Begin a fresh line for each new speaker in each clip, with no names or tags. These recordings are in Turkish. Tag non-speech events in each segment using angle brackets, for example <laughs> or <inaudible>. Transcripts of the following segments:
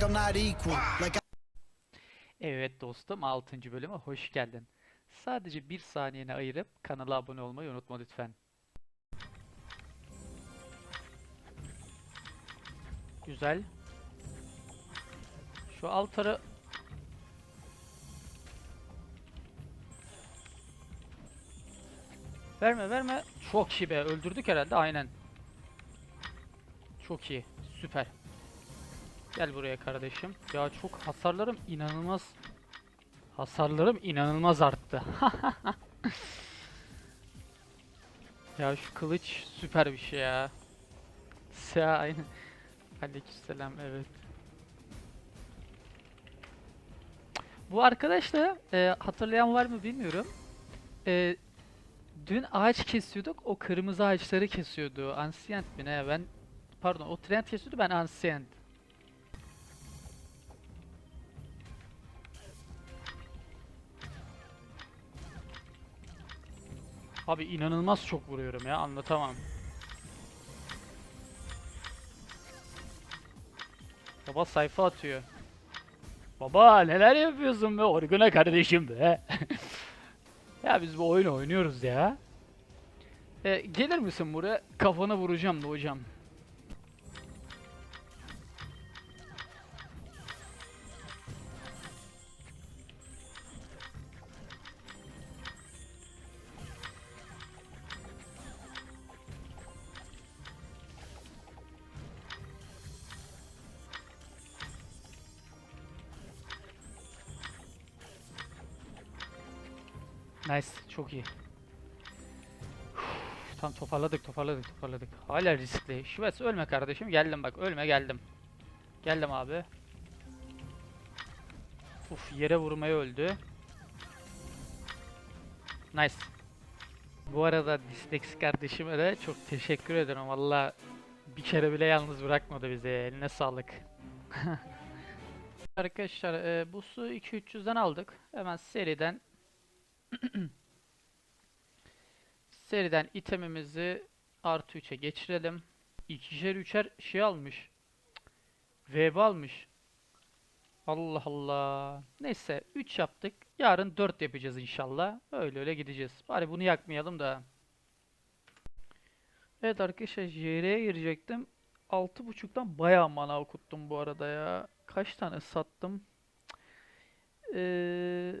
like I'm not equal. Like I
Evet dostum 6. bölüme hoş geldin. Sadece bir saniyeni ayırıp kanala abone olmayı unutma lütfen. Güzel. Şu altarı Verme verme. Çok iyi be. Öldürdük herhalde. Aynen. Çok iyi. Süper. Gel buraya kardeşim. Ya çok hasarlarım inanılmaz. Hasarlarım inanılmaz arttı. <laughs> ya şu kılıç süper bir şey ya. Ya aynen. Aleykümselam evet. Bu arkadaş da e, hatırlayan var mı bilmiyorum. E, dün ağaç kesiyorduk. O kırmızı ağaçları kesiyordu. Ancient mi ne? Ben pardon o trend kesiyordu ben Ancient. Abi inanılmaz çok vuruyorum ya anlatamam. Baba sayfa atıyor. Baba neler yapıyorsun be Orguna kardeşim be. <laughs> ya biz bu oyunu oynuyoruz ya. E, gelir misin buraya? Kafana vuracağım da hocam. Çok iyi. Tam toparladık, toparladık, toparladık. Hala riskli. Şives ölme kardeşim. Geldim bak, ölme geldim. Geldim abi. Uf, yere vurmaya öldü. Nice. Bu arada Dislex kardeşime de çok teşekkür ederim. Valla bir kere bile yalnız bırakmadı bizi. Eline sağlık. <laughs> Arkadaşlar e, bu su 2-300'den aldık. Hemen seriden <clears throat> Seriden itemimizi artı 3'e geçirelim. İkişer üçer şey almış. VB almış. Allah Allah. Neyse 3 yaptık. Yarın 4 yapacağız inşallah. Öyle öyle gideceğiz. Bari bunu yakmayalım da. Evet arkadaşlar JR'ye girecektim. 6.5'tan bayağı mana okuttum bu arada ya. Kaç tane sattım? Eee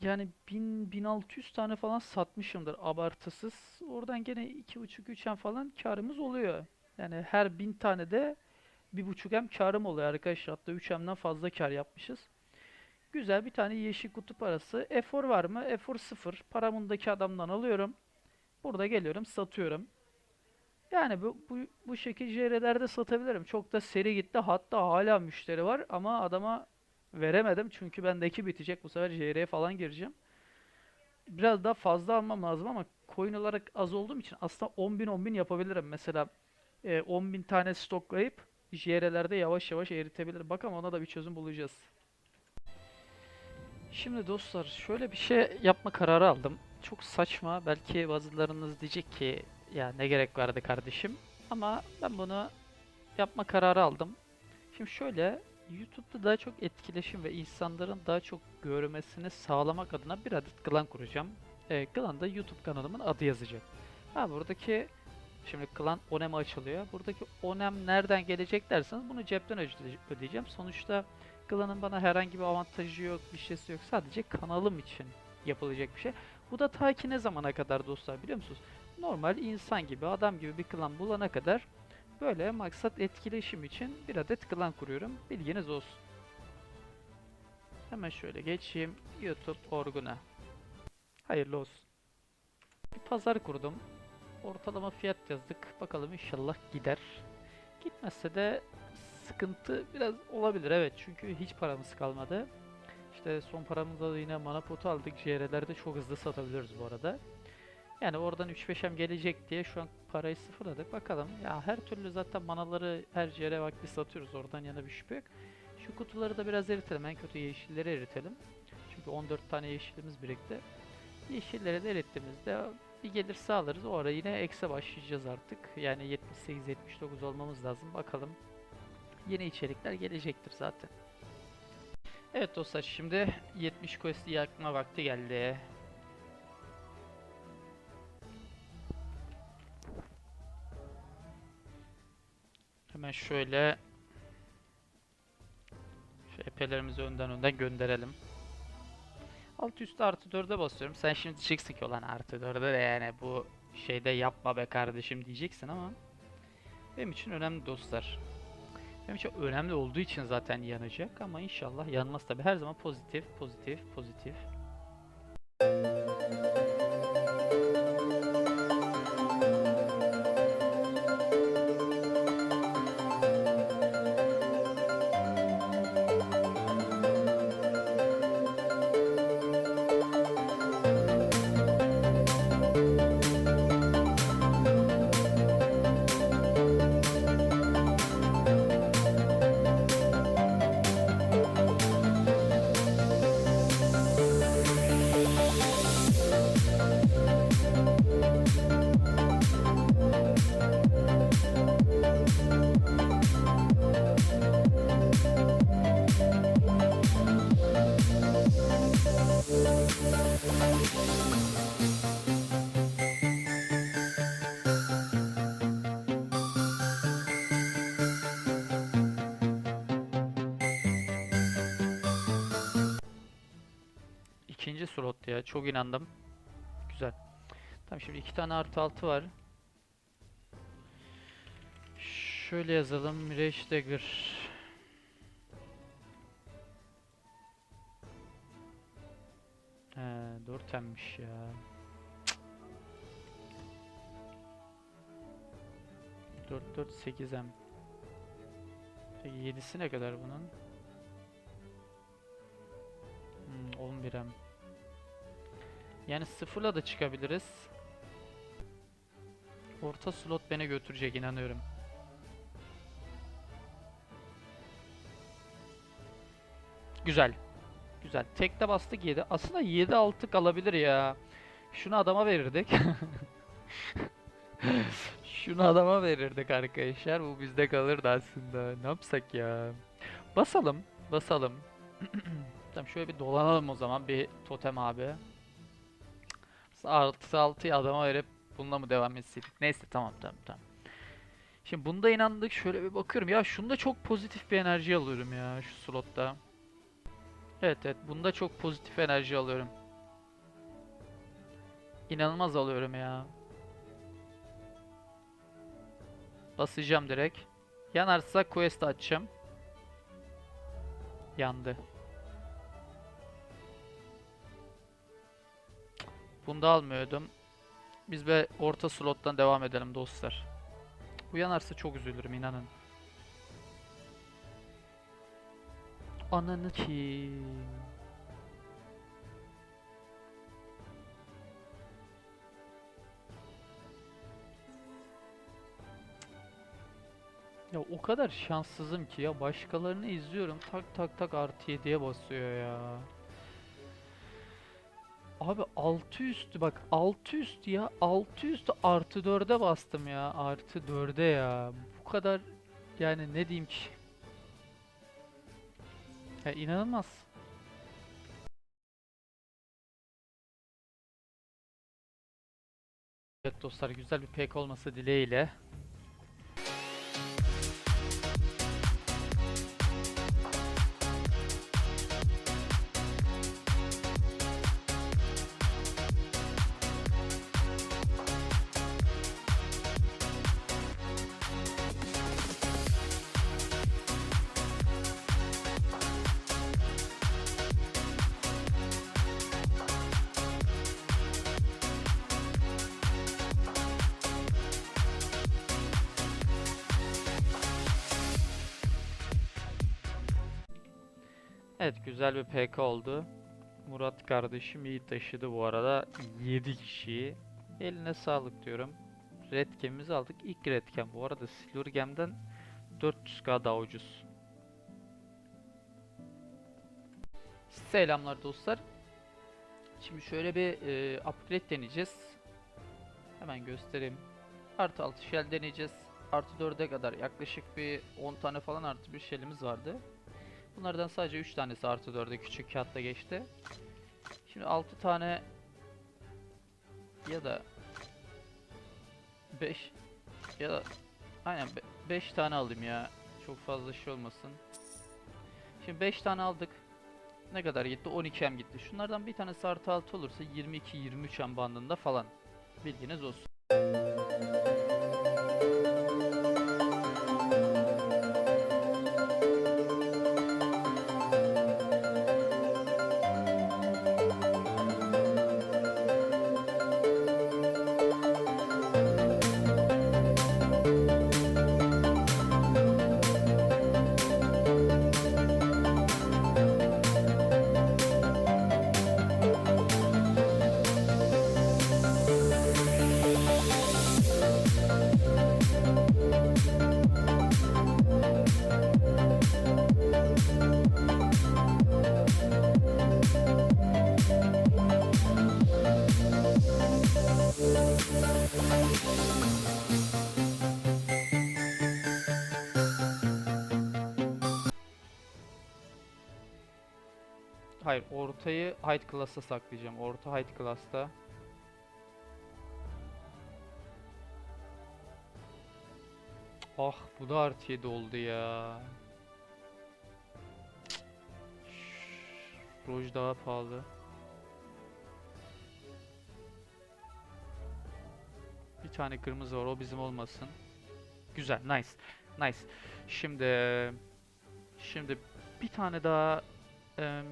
yani 1000 1600 tane falan satmışımdır abartısız. Oradan gene 2.5 3'en falan karımız oluyor. Yani her 1000 tane de 1.5 hem karım oluyor arkadaşlar. Hatta 3 hemden fazla kar yapmışız. Güzel bir tane yeşil kutu parası. Efor var mı? Efor 0. Paramındaki adamdan alıyorum. Burada geliyorum satıyorum. Yani bu, bu, bu şekil JR'lerde satabilirim. Çok da seri gitti. Hatta hala müşteri var ama adama veremedim. Çünkü bendeki bitecek. Bu sefer JR'ye falan gireceğim. Biraz daha fazla almam lazım ama coin olarak az olduğum için aslında 10.000 10.000 yapabilirim. Mesela e, 10.000 tane stoklayıp JR'lerde yavaş yavaş eritebilirim. Bakalım ona da bir çözüm bulacağız. Şimdi dostlar şöyle bir şey yapma kararı aldım. Çok saçma. Belki bazılarınız diyecek ki ya ne gerek vardı kardeşim. Ama ben bunu yapma kararı aldım. Şimdi şöyle YouTube'da daha çok etkileşim ve insanların daha çok görmesini sağlamak adına bir adet klan kuracağım. E, klan'da YouTube kanalımın adı yazacak. Ha buradaki şimdi klan Onem'e açılıyor. Buradaki Onem nereden gelecek derseniz bunu cepten öde- ödeyeceğim. Sonuçta klanın bana herhangi bir avantajı yok, bir şeysi yok. Sadece kanalım için yapılacak bir şey. Bu da ta ki ne zamana kadar dostlar biliyor musunuz? Normal insan gibi, adam gibi bir klan bulana kadar Böyle maksat etkileşim için bir adet klan kuruyorum. Bilginiz olsun. Hemen şöyle geçeyim. YouTube Orguna. Hayırlı olsun. Bir pazar kurdum. Ortalama fiyat yazdık. Bakalım inşallah gider. Gitmezse de sıkıntı biraz olabilir evet. Çünkü hiç paramız kalmadı. İşte son paramızda da yine mana potu aldık. JR'lerde çok hızlı satabiliriz bu arada. Yani oradan 3-5'em gelecek diye şu an parayı sıfırladık. Bakalım. Ya her türlü zaten manaları her yere vakti satıyoruz. Oradan yana bir şüphe yok. Şu kutuları da biraz eritelim. En kötü yeşilleri eritelim. Çünkü 14 tane yeşilimiz birikti. Yeşilleri de erittiğimizde bir gelir sağlarız. O ara yine ekse başlayacağız artık. Yani 78-79 olmamız lazım. Bakalım. yeni içerikler gelecektir zaten. Evet dostlar şimdi 70 quest'i yakma vakti geldi. Hemen şöyle şu epelerimizi önden önden gönderelim. Alt üstü artı 4'e basıyorum. Sen şimdi diyeceksin ki olan artı 4'e de yani bu şeyde yapma be kardeşim diyeceksin ama benim için önemli dostlar. Benim için önemli olduğu için zaten yanacak ama inşallah yanmaz tabi. Her zaman pozitif, pozitif, pozitif. İkinci slot ya. Çok inandım. Güzel. Tamam şimdi iki tane artı altı var. Şöyle yazalım. Mirage Dagger. He, 4 ya. Dört dört sekiz M. Peki yedisi ne kadar bunun? Hmm, 11 M. Yani sıfırla da çıkabiliriz. Orta slot beni götürecek inanıyorum. Güzel. Güzel. Tekte bastık 7. Aslında 7 6 kalabilir ya. Şunu adama verirdik. <laughs> Şunu adama verirdik arkadaşlar. Bu bizde kalırdı aslında. Ne yapsak ya? Basalım. Basalım. <clears throat> tamam şöyle bir dolanalım o zaman. Bir totem abi. Artı 6'yı adama verip bununla mı devam etseydik? Neyse tamam tamam tamam. Şimdi bunda inandık. Şöyle bir bakıyorum. Ya şunda çok pozitif bir enerji alıyorum ya şu slotta. Evet evet bunda çok pozitif enerji alıyorum. İnanılmaz alıyorum ya. Basacağım direkt. Yanarsa quest açacağım. Yandı. Bunda almıyordum. Biz be orta slottan devam edelim dostlar. Bu yanarsa çok üzülürüm inanın. Ananı ki. Ya o kadar şanssızım ki ya başkalarını izliyorum tak tak tak artı 7'ye basıyor ya. Abi altı üstü bak altı üstü ya altı üstü artı 4'e bastım ya artı 4'e ya bu kadar yani ne diyeyim ki ya inanılmaz. Evet dostlar güzel bir pek olması dileğiyle. Evet güzel bir PK oldu. Murat kardeşim iyi taşıdı bu arada 7 kişiyi. Eline sağlık diyorum. Red Gem'imizi aldık. İlk Red Gem bu arada Silver Gem'den 400k daha ucuz. Selamlar dostlar. Şimdi şöyle bir e, upgrade deneyeceğiz. Hemen göstereyim. Artı 6 shell deneyeceğiz. artı 4'e kadar yaklaşık bir 10 tane falan artı bir şeyimiz vardı. Bunlardan sadece 3 tanesi artı 4'e küçük kağıtta geçti. Şimdi 6 tane ya da 5 ya da aynen 5 tane alayım ya. Çok fazla şey olmasın. Şimdi 5 tane aldık. Ne kadar gitti? 12M gitti. Şunlardan bir tanesi artı 6 olursa 22-23M bandında falan. Bilginiz olsun. Hayır, ortayı height class'ta saklayacağım. Orta height class'ta. Ah, bu da artı 7 oldu ya. Roj daha pahalı. Bir tane kırmızı var, o bizim olmasın. Güzel, nice. Nice. Şimdi şimdi bir tane daha em,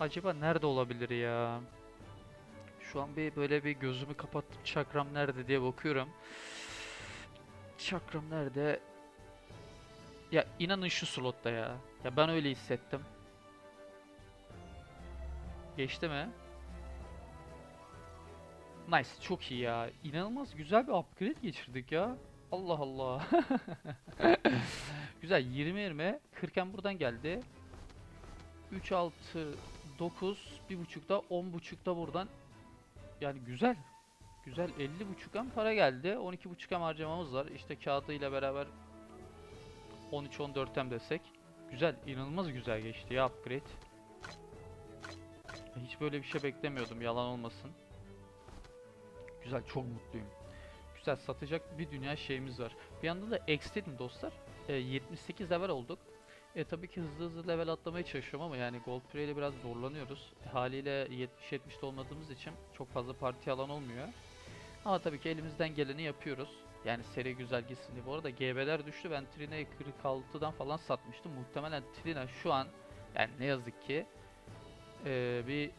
Acaba nerede olabilir ya? Şu an bir böyle bir gözümü kapattım. Çakram nerede diye bakıyorum. Çakram nerede? Ya inanın şu slotta ya. Ya ben öyle hissettim. Geçti mi? Nice. Çok iyi ya. İnanılmaz güzel bir upgrade geçirdik ya. Allah Allah. <laughs> Güzel. 20-20. 40'en buradan geldi. 3 6 9 bir buçukta 10 buçukta buradan. Yani güzel güzel. 50 buçuktan para geldi? 12 buçuktan harcamamız var? İşte kağıdıyla beraber 13 14'ten desek. Güzel inanılmaz güzel geçti ya upgrade. Hiç böyle bir şey beklemiyordum yalan olmasın. Güzel çok mutluyum. Güzel satacak bir dünya şeyimiz var. Bir yanda da ekstedim dostlar. E, 78 level olduk e tabii ki hızlı hızlı level atlamaya çalışıyorum ama yani Gold Pre ile biraz zorlanıyoruz. E, haliyle 70-70'de olmadığımız için çok fazla parti alan olmuyor. Ama tabii ki elimizden geleni yapıyoruz. Yani seri güzel gitsin diye. Bu arada GB'ler düştü. Ben Trina'yı 46'dan falan satmıştım. Muhtemelen Trina şu an yani ne yazık ki e, bir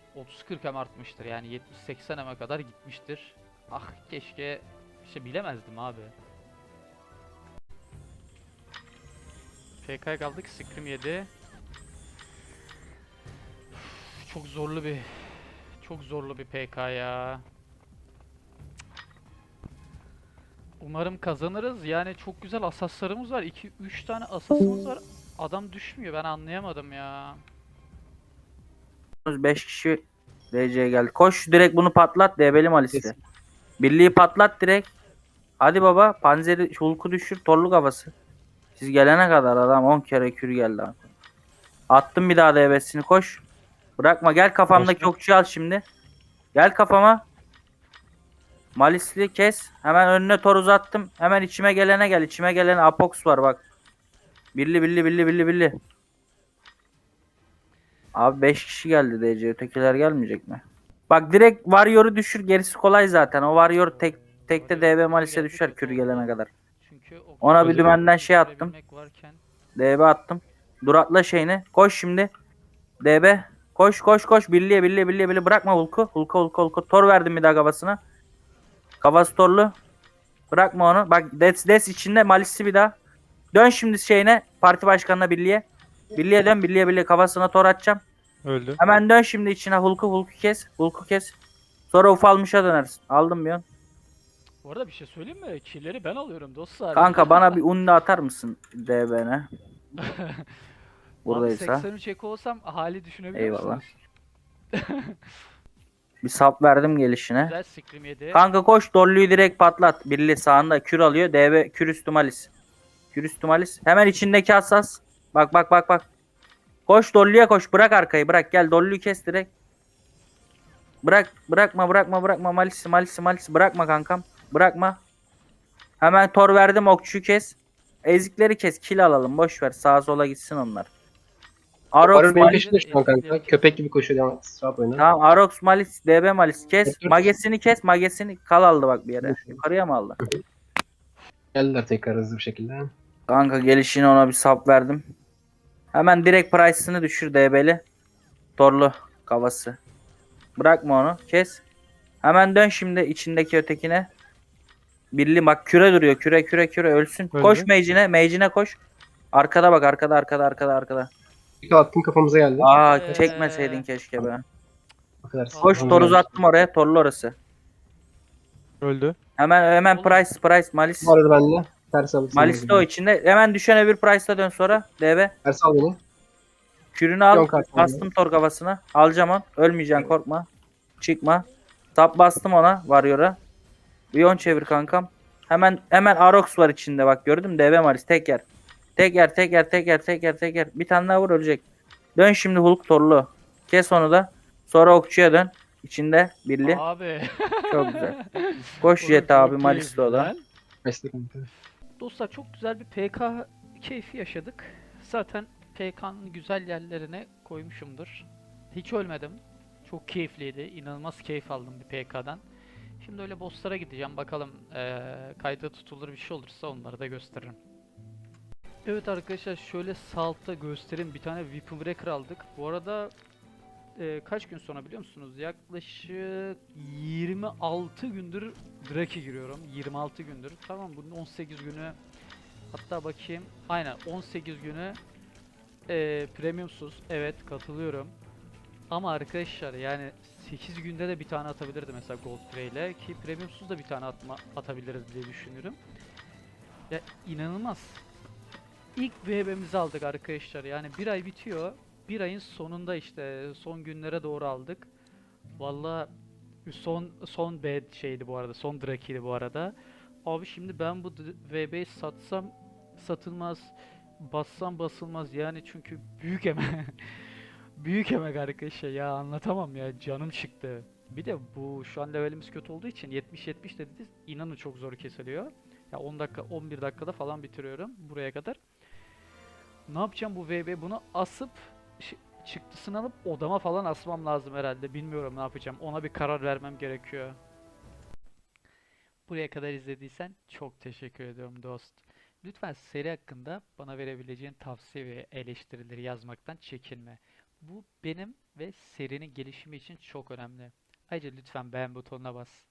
30-40 em artmıştır. Yani 70-80 eme kadar gitmiştir. Ah keşke işte bilemezdim abi. PK'ya kaldık. Scream 7. Üf, Çok zorlu bir çok zorlu bir PK ya. Umarım kazanırız. Yani çok güzel asaslarımız var. 2 3 tane asasımız var. Adam düşmüyor. Ben anlayamadım ya.
5 kişi DC'ye geldi. Koş direkt bunu patlat DB'li Malis'te. Birliği patlat direkt. Hadi baba panzeri hulku düşür torlu kafası. Siz gelene kadar adam 10 kere kür geldi. abi. Attım bir daha DB'sini koş. Bırakma gel kafamdaki okçuyu al şimdi. Gel kafama. Malisli kes. Hemen önüne tor uzattım. Hemen içime gelene gel. İçime gelene Apox var bak. Birli birli birli birli birli. Abi 5 kişi geldi DC. Ötekiler gelmeyecek mi? Bak direkt Warrior'u düşür. Gerisi kolay zaten. O Warrior tek tekte DB Malis'e düşer kür gelene kadar.
Çünkü o
Ona bir dümenden şey attım.
varken
DB attım. Dur atla şeyini. Koş şimdi. DB. Koş koş koş. Birliğe birliğe birliğe birliğe. Bırakma Hulk'u. Hulk'u Hulk'u Hulk'u. Tor verdim bir daha kafasına. Kafası torlu. Bırakma onu. Bak Des, Des içinde Malis'i bir daha. Dön şimdi şeyine. Parti başkanına birliğe. Birliğe dön. Birliğe birliğe kafasına tor atacağım.
Öldü.
Hemen dön şimdi içine Hulk'u Hulk'u kes. Hulk'u kes. Sonra ufalmışa dönersin. Aldım bir an.
Bu arada bir şey söyleyeyim mi? Killleri ben alıyorum dostlar.
Kanka bana bir unle atar mısın DB'ne? <laughs> Buradaysa.
83 eko olsam hali düşünebiliyor
Eyvallah. <laughs> Bir sap verdim gelişine.
Güzel yedi.
Kanka koş Dolly'yi direkt patlat. Birli sağında kür alıyor. DB kür üstü malis. Kür üstü malis. Hemen içindeki hassas. Bak bak bak bak. Koş Dolly'ye koş. Bırak arkayı bırak. Gel Dolly'yi kes direkt. Bırak bırakma bırakma bırakma malisi malisi malisi bırakma kankam. Bırakma. Hemen tor verdim okçuyu kes. Ezikleri kes. Kill alalım. Boş ver. Sağa sola gitsin onlar. Arox
benim
Malis.
peşimde şu an kanka. Köpek gibi koşuyor devam et. Rahat oyna.
Tamam Arox Malis DB Malis kes. Magesini kes. Magesini kal aldı bak bir yere. Yukarıya mı aldı?
Geldiler tekrar hızlı bir şekilde.
Kanka gelişine ona bir sap verdim. Hemen direkt price'ını düşür DB'li. Torlu kafası. Bırakma onu. Kes. Hemen dön şimdi içindeki ötekine. Birli bak küre duruyor. Küre küre küre ölsün.
Öldü.
Koş mage'ine. Mage'ine koş. Arkada bak arkada arkada arkada arkada.
Bir attım kafamıza geldi.
Aa
Ee.
çekmeseydin keşke be. Koş
Kafamıza
tor
geldi.
uzattım oraya. Torlu orası.
Öldü.
Hemen hemen price price malis.
Varır bende. Ters alıp
Malis de o içinde. Hemen düşen bir price'la dön sonra. DB.
Ters al beni.
Kürünü al.
Yok
Bastım tor kafasına. Alacağım on. Ölmeyeceksin korkma. Çıkma. Tap bastım ona. Varyor'a. Bir on çevir kankam. Hemen hemen Arox var içinde bak gördün mü? DB Maris tek yer. Tek yer tek yer tek yer tek yer tek yer. Bir tane daha vur ölecek. Dön şimdi Hulk torlu. Kes onu da. Sonra okçuya dön. İçinde birli.
Abi.
Çok güzel. Koş <laughs> Jet abi Malis de o da.
Dostlar çok güzel bir PK keyfi yaşadık. Zaten PK'nın güzel yerlerine koymuşumdur. Hiç ölmedim. Çok keyifliydi. İnanılmaz keyif aldım bir PK'dan. Şimdi öyle bosslara gideceğim. Bakalım eee kayda tutulur bir şey olursa onları da gösteririm. Evet arkadaşlar şöyle sağ altta göstereyim. Bir tane Weapon Breaker aldık. Bu arada eee, kaç gün sonra biliyor musunuz? Yaklaşık 26 gündür Draki giriyorum. 26 gündür. Tamam bunun 18 günü hatta bakayım. Aynen 18 günü eee premiumsuz. Evet katılıyorum. Ama arkadaşlar yani 8 günde de bir tane atabilirdi mesela Gold ile ki premiumsuz da bir tane atma, atabiliriz diye düşünüyorum. Ya inanılmaz. İlk VB'mizi aldık arkadaşlar. Yani bir ay bitiyor. Bir ayın sonunda işte son günlere doğru aldık. Vallahi son son B şeydi bu arada. Son Draki'ydi bu arada. Abi şimdi ben bu VB'yi satsam satılmaz. Bassam basılmaz. Yani çünkü büyük emek. <laughs> büyük emek arkadaşlar ya anlatamam ya canım çıktı. Bir de bu şu an levelimiz kötü olduğu için 70-70 dedi inanın çok zor kesiliyor. Ya 10 dakika 11 dakikada falan bitiriyorum buraya kadar. Ne yapacağım bu VB bunu asıp çıktısını alıp odama falan asmam lazım herhalde. Bilmiyorum ne yapacağım. Ona bir karar vermem gerekiyor. Buraya kadar izlediysen çok teşekkür ediyorum dost. Lütfen seri hakkında bana verebileceğin tavsiye ve eleştirileri yazmaktan çekinme. Bu benim ve serinin gelişimi için çok önemli. Ayrıca lütfen beğen butonuna bas.